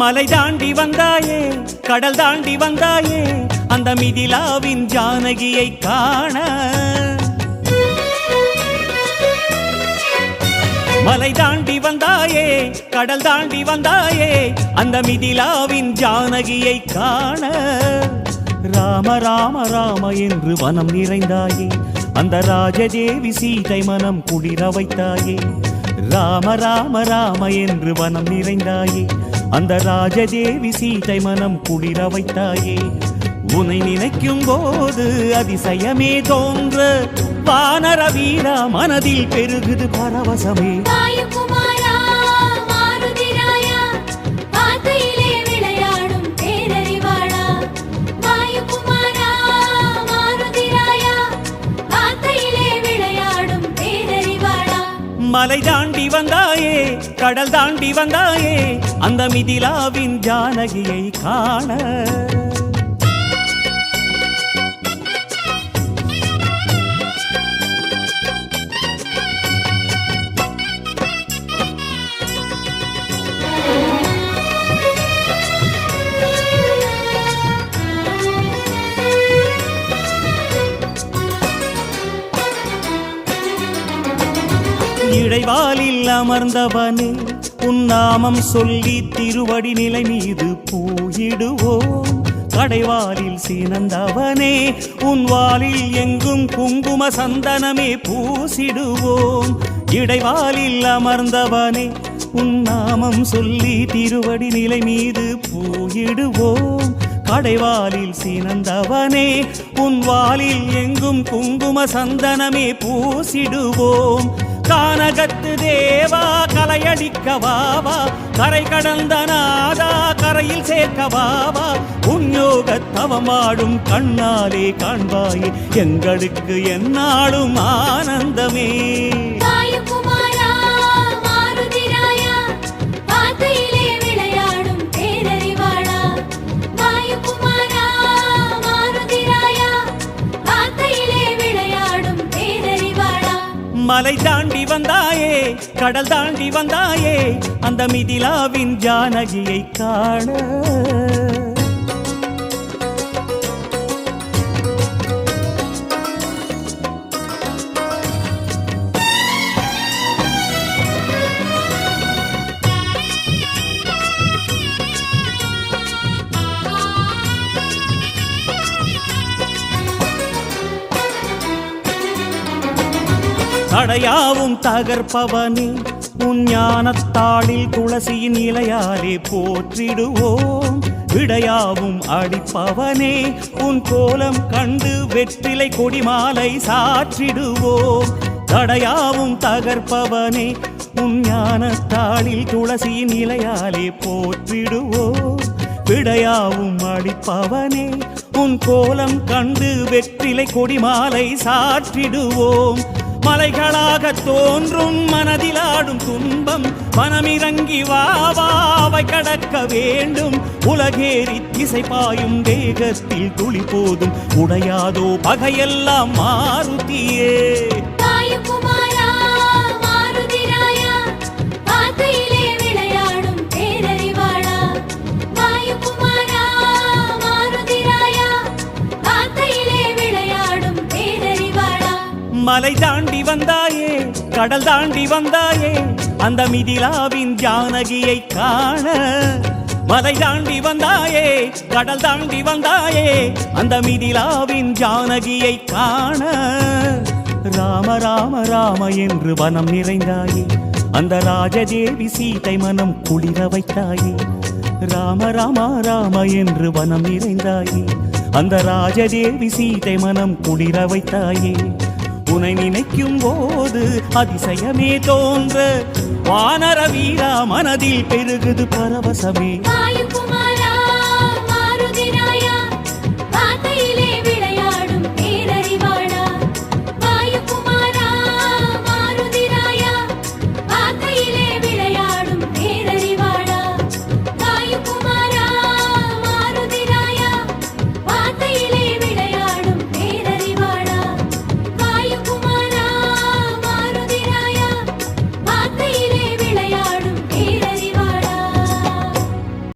மலை தாண்டி வந்தாயே கடல் தாண்டி வந்தாயே அந்த மிதிலாவின் ஜானகியை காண. மலை தாண்டி வந்தாயே கடல் தாண்டி வந்தாயே அந்த மிதிலாவின் ஜானகியை காண. ராம ராம ராம என்று வனம் நிறைந்தாயே அந்த ராஜதேவி சீதை மனம் குளிர வைத்தாயே. ராம ராம ராம என்று வனம் நிறைந்தாயே அந்த ராஜதேவி சீதை மனம் குளிர வைத்தாயே. உன்னை நினைக்கும் போது அதிசயமே தோன்ற. வானர வீரா மனதில் பெருகுது பரவசமே. மலை தாண்டி வந்தாயே கடல் தாண்டி வந்தாயே அந்த மிதிலாவின் ஜானகியை காண. இழைவாலில் அமர்ந்தவனே உன்னாமம் சொல்லி திருவடி நிலை மீது பூயிடுவோம். கடைவாலில் சீனந்தவனே உன் வாலில் எங்கும் குங்கும சந்தனமே பூசிடுவோம். இடைவாலில் அமர்ந்தவனே உன் நாமம் சொல்லி திருவடி நிலை மீது பூயிடுவோம். கடைவாலில் சீனந்தவனே உன் வாலில் எங்கும் குங்கும சந்தனமே பூசிடுவோம். கானகத்து தேவா கலையடிக்க வாவா கரை கடந்த நாதா கரையில் சேர்க்க வாவா உன்யோகத்தவமாடும் கண்ணாலே காண்பாயே. எங்களுக்கு என்னாலும் ஆனந்த மலை தாண்டி வந்தாயே கடல் தாண்டி வந்தாயே அந்த மிதிலாவின் ஜானகியை காண. தடையாவும் தகர்ப்பவனே உன் ஞானத்தாளில் துளசியின் இலையாலே போற்றிடுவோம். விடையாவும் அடிப்பவனே உன் கோலம் கண்டு வெற்றிலை கொடிமாலை சாற்றிடுவோம். தடையாவும் தகர்ப்பவனே உன் ஞானத்தாளில் துளசியின் இலையாலே போற்றிடுவோம். விடையாவும் அடிப்பவனே உன் கோலம் கண்டு வெற்றிலை கொடிமாலை சாற்றிடுவோம். மலைகளாக தோன்றும் மனதிலாடும் துன்பம். மனமிறங்கி வாவாவை கடக்க வேண்டும். உலகேறி திசை பாயும் வேகத்தில் துளி போதும் உடையாதோ பகையெல்லாம் மாறுதியே. மலை தாண்டி வந்தாயே கடல் தாண்டி வந்தாயே அந்த மிதிலாவின் ஜானகியை காண. மலை தாண்டி வந்தாயே கடல் தாண்டி வந்தாயே அந்த மிதிலாவின் ஜானகியை காண. ராம ராம ராம என்று வனம் நிறைந்தாயே அந்த ராஜதேவி சீதை மனம் குளிர வைத்தாயே. ராம ராம ராம என்று வனம் நிறைந்தாயே அந்த ராஜதேவி சீதை மனம் குளிர வைத்தாயே. உனை நினைக்கும் போது அதிசயமே தோன்ற. வானர வீரா மனதில் பெருகுது பரவசமே.